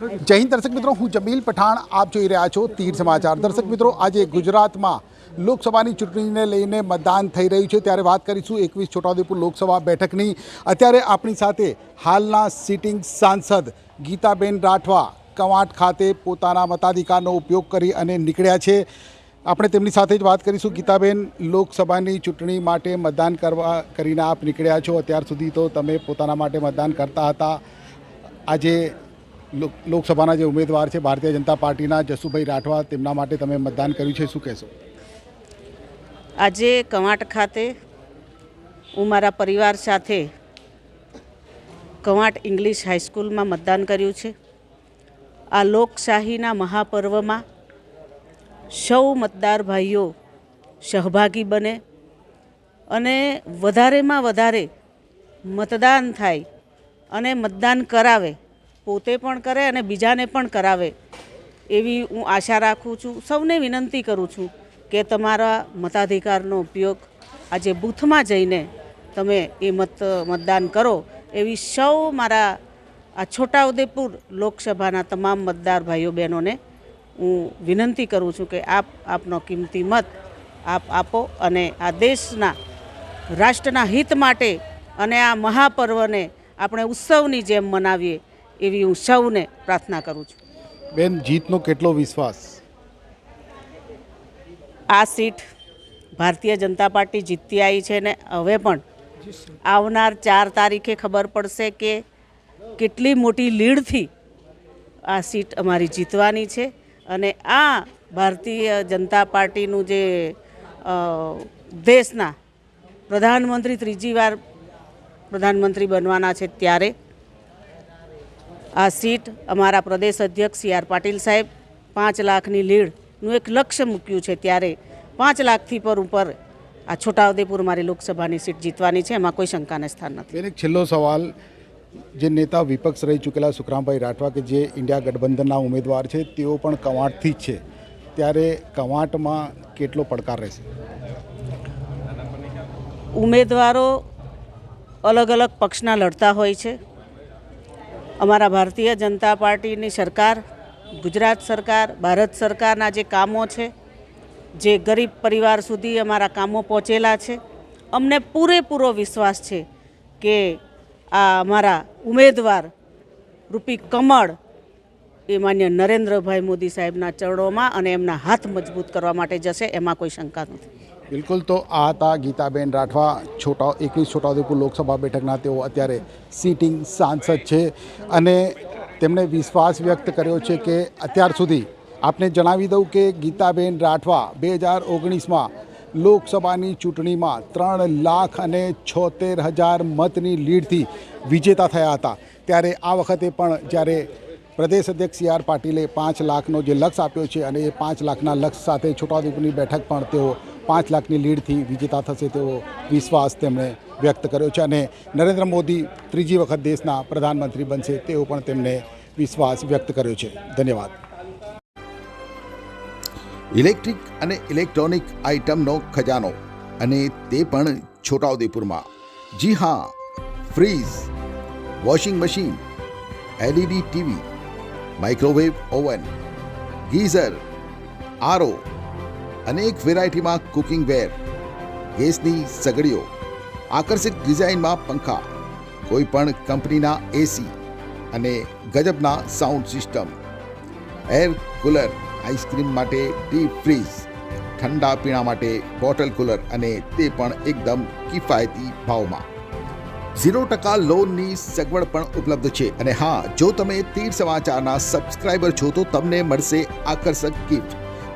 જય હિન્દ દર્શક મિત્રો, હું જમીલ પઠાણ. આપ જોઈ રહ્યા છો તીર સમાચાર. દર્શક મિત્રો, આજે ગુજરાતમાં લોકસભાની ચૂંટણીને લઈને મતદાન થઈ રહ્યું છે. ત્યારે વાત કરીશું એકવીસ છોટાઉદેપુર લોકસભા બેઠકની. અત્યારે આપણી સાથે હાલના સિટિંગ સાંસદ ગીતાબેન રાઠવા કવાંટ ખાતે પોતાના મતાધિકારનો ઉપયોગ કરી અને નીકળ્યા છે. આપણે તેમની સાથે જ વાત કરીશું. ગીતાબેન, લોકસભાની ચૂંટણી માટે મતદાન કરવા કરીને આપ નીકળ્યા છો. અત્યાર સુધી તો તમે પોતાના માટે મતદાન કરતા હતા. આજે લોકસભાના જે ઉમેદવાર છે ભારતીય જનતા પાર્ટીના જસુભાઈ રાઠવા, તેમના માટે તમે મતદાન કર્યું છે, શું કહેશો? આજે કવાંટ ખાતે હું મારા પરિવાર સાથે કવાંટ ઇંગ્લિશ હાઈસ્કૂલમાં મતદાન કર્યું છે. આ લોકશાહીના મહાપર્વમાં સૌ મતદાર ભાઈઓ સહભાગી બને અને વધારેમાં વધારે મતદાન થાય અને મતદાન કરાવે પોતે પણ કરે અને બીજાને પણ કરાવે, એવી હું આશા રાખું છું. સૌને વિનંતી કરું છું કે તમારા મતાધિકારનો ઉપયોગ આજે બૂથમાં જઈને તમે એ મત, મતદાન કરો. એવી સૌ મારા આ છોટાઉદેપુર લોકસભાના તમામ મતદાર ભાઈઓ બહેનોને હું વિનંતી કરું છું કે આપ આપનો કિંમતી મત આપ આપો અને આ દેશના, રાષ્ટ્રના હિત માટે અને આ મહાપર્વને આપણે ઉત્સવની જેમ મનાવીએ. એવી હું સૌને પ્રાર્થના કરું છું. બેન જીતનો કેટલો વિશ્વાસ? આ સીટ ભારતીય જનતા પાર્ટી જીતતી આવી છે ને હવે પણ આવનાર ચાર તારીખે ખબર પડશે કે કેટલી મોટી લીડથી આ સીટ અમારી જીતવાની છે અને આ ભારતીય જનતા પાર્ટીનું જે દેશના પ્રધાનમંત્રી ત્રીજી વાર પ્રધાનમંત્રી બનવાના છે ત્યારે આ સીટ અમારા પ્રદેશ અધ્યક્ષ સી આર પાટીલ સાહેબ પાંચ લાખની લીડનું એક લક્ષ્ય મૂક્યું છે ત્યારે પાંચ લાખથી પર ઉપર આ છોટાઉદેપુર મારી લોકસભાની સીટ જીતવાની છે એમાં કોઈ શંકાને સ્થાન નથી. એક છેલ્લો સવાલ. જે નેતા વિપક્ષ રહી ચૂકેલા સુખરામભાઈ રાઠવા કે જે ઇન્ડિયા ગઠબંધનના ઉમેદવાર છે તેઓ પણ કવાંટથી જ છે. ત્યારે કવાંટમાં કેટલો પડકાર રહેશે? ઉમેદવારો અલગ અલગ પક્ષના લડતા હોય છે. અમારા ભારતીય જનતા પાર્ટીની સરકાર, ગુજરાત સરકાર, ભારત સરકારના જે કામો છે, જે ગરીબ પરિવાર સુધી અમારા કામો પહોંચેલા છે, અમને પૂરેપૂરો વિશ્વાસ છે કે આ અમારા ઉમેદવાર રૂપી કમળ એ માન્ય નરેન્દ્રભાઈ મોદી સાહેબના ચરણોમાં અને એમના હાથ મજબૂત કરવા માટે જશે, એમાં કોઈ શંકા નથી. બિલકુલ, તો આ હતા ગીતાબેન રાઠવા, છોટા, એકવીસ છોટાઉદેપુર લોકસભા બેઠકના. તેઓ અત્યારે સિટિંગ સાંસદ છે અને તેમણે વિશ્વાસ વ્યક્ત કર્યો છે કે અત્યાર સુધી આપને જણાવી દઉં કે ગીતાબેન રાઠવા બે હજાર ઓગણીસમાં લોકસભાની ચૂંટણીમાં ત્રણ લાખ અને છોતેર હજાર મતની લીડથી વિજેતા થયા હતા. ત્યારે આ વખતે પણ જ્યારે પ્રદેશ અધ્યક્ષ સી આર પાટીલે પાંચ લાખનો જે લક્ષ આપ્યો છે અને એ પાંચ લાખના લક્ષ સાથે છોટાઉદેપુરની બેઠક પણ તેઓ પાંચ લાખની લીડથી વિજેતા થશે તેવો વિશ્વાસ તેમણે વ્યક્ત કર્યો છે અને નરેન્દ્ર મોદી ત્રીજી વખત દેશના પ્રધાનમંત્રી બનશે તેવો પણ તેમણે વિશ્વાસ વ્યક્ત કર્યો છે. ધન્યવાદ. ઇલેક્ટ્રિક અને ઇલેક્ટ્રોનિક આઇટમનો ખજાનો અને તે પણ છોટાઉદેપુરમાં. જી હા fridge washing machine, LED TV, microwave oven, geyser, RO અનેક વેરાયટીમાં કુકિંગ વેર ગેસની સગડીઓ આકર્ષક ડિઝાઇનમાં પંખા કોઈ પણ કંપનીના એસી અને ગજબના sound system air cooler ice cream માટે ડીપ ફ્રીઝ ઠંડા પીણા માટે બોટલ કુલર અને તે પણ એકદમ કિફાયતી ભાવમાં. ઝીરો ટકા લોનની સગવડ પણ ઉપલબ્ધ છે અને હા, જો તમે તીર સમાચારના સબસ્ક્રાઇબર છો તો તમને મળશે આકર્ષક ગિફ્ટ